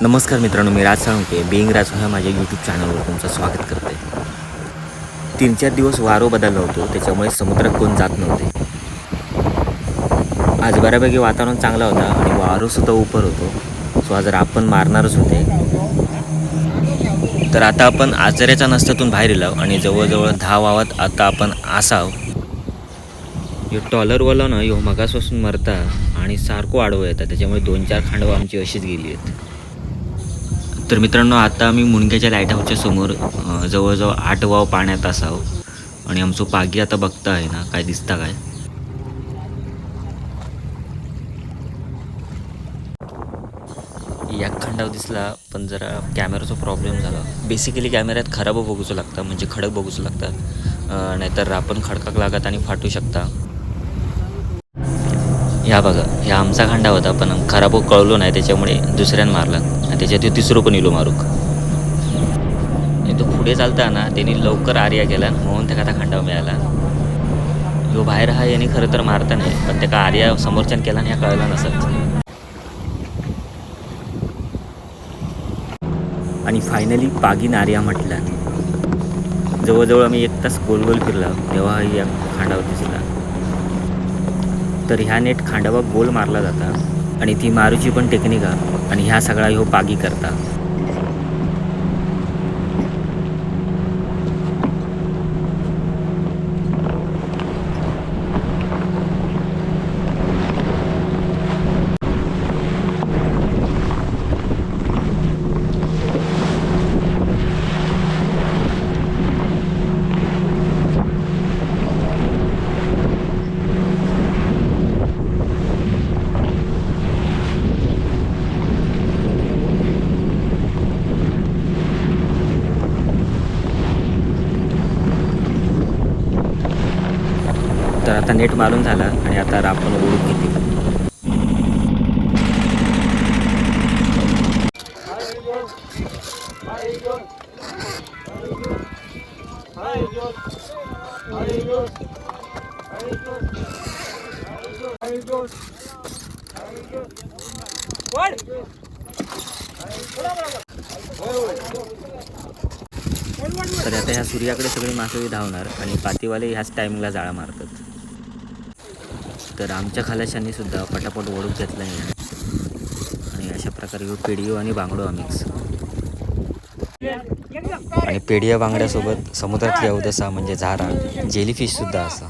नमस्कार मित्रांनो मी राज साळुंके बिईंग राज ह्या माझ्या यूट्यूब चॅनलवर तुमचं स्वागत करते. तीन चार दिवस वारो बदलला होतो त्याच्यामुळे समुद्रात कोण जात नव्हते. आज बऱ्यापैकी वातावरण चांगला होता आणि वारोसुद्धा उपर होतो. सो आज आपण मारणारच होते. तर आता आपण आचऱ्याच्या नसत्यातून बाहेर येलो आणि जवळजवळ दहा वावात आता आपण असाव. ह्यो टॉलरवाला ना ह्यो मगासपासून मरता आणि सारखं आडवं येतात त्याच्यामुळे दोन चार खांडवं आमची अशीच गेली आहेत. तर मित्रांनो आता आम्ही मुणग्याच्या लाइट हाऊसच्या समोर जवळजवळ आठ वाव पाण्यात असाव. आणि आमचं पागी आता बघता आहे ना काय दिसता काय? या खंडाव दिसला पण जरा कॅमेराचा प्रॉब्लेम झाला. बेसिकली कॅमेऱ्यात खराब बघूचं लागतं म्हणजे खडक बघूचं लागतात. नाहीतर आपण खडकाक लागत आणि फाटू शकता. ह्या बघा ह्या आमचा खांडा होता पण खराब कळलो नाही त्याच्यामुळे दुसऱ्यान मारला. आणि त्याच्यात तिसरं पण इलो मारूक आणि तो पुढे चालता ना त्यांनी लवकर आर्या केला म्हणून त्याका आता खांडाव मिळाला. ह्यो बाहेर हा याने खरं तर मारता नाही पण त्या आर्या समोरच्यान केला आणि ह्या कळला नसत. आणि फायनली पागीन आर्या म्हटला जवळजवळ आम्ही एक तास गोल गोल फिरला तेव्हा या खांडावर दिसला. तर ह्या नेट खांडावा गोल मारला जाता आणि ती मारूची पण टेक्निका आणि ह्या सगळा ह्यो पागी करता तर आता नेट मारून झाला आणि आता आपण ओढून घेते तर आता ह्या सूर्याकडे सगळी मासे धावणार आणि पातीवाले ह्याच टायमिंगला जाळा मारतात. तर आमच्या खलाशांनी सुद्धा पटापट ओढून घेतला नाही आणि अशा प्रकारे पेडिओ आणि बांगडो मिक्स आणि पेडिया बांगड्यासोबत समुद्रातली अवदसा म्हणजे झारा जेलीफिश सुद्धा असा.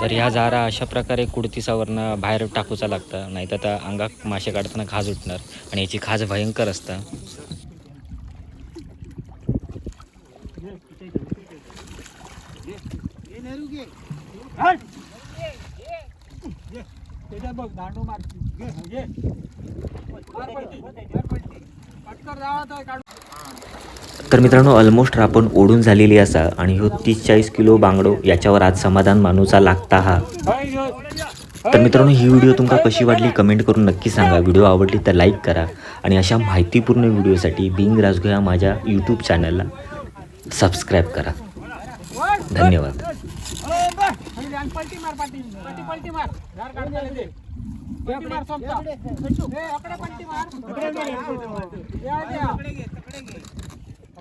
तर ह्या झारा अशा प्रकारे कुडतीसावरनं बाहेर टाकूचा लागतं. नाही तर आता अंगात मासे काढताना खाज उठणार. आणि याची खाज भयंकर असता. तर मित्रांनो ऑलमोस्ट आपण ओढून झालेली असा आणि ह्यो तीस चाळीस किलो बांगडो याच्यावर आज समाधान मानूचा लागता हा. तर मित्रांनो ही व्हिडिओ तुमका कशी वाटली कमेंट करून नक्की सांगा. व्हिडिओ आवडली तर लाईक करा आणि अशा माहितीपूर्ण व्हिडिओसाठी बिंग राजगो या माझ्या यूट्यूब चॅनलला सबस्क्राईब करा. धन्यवाद.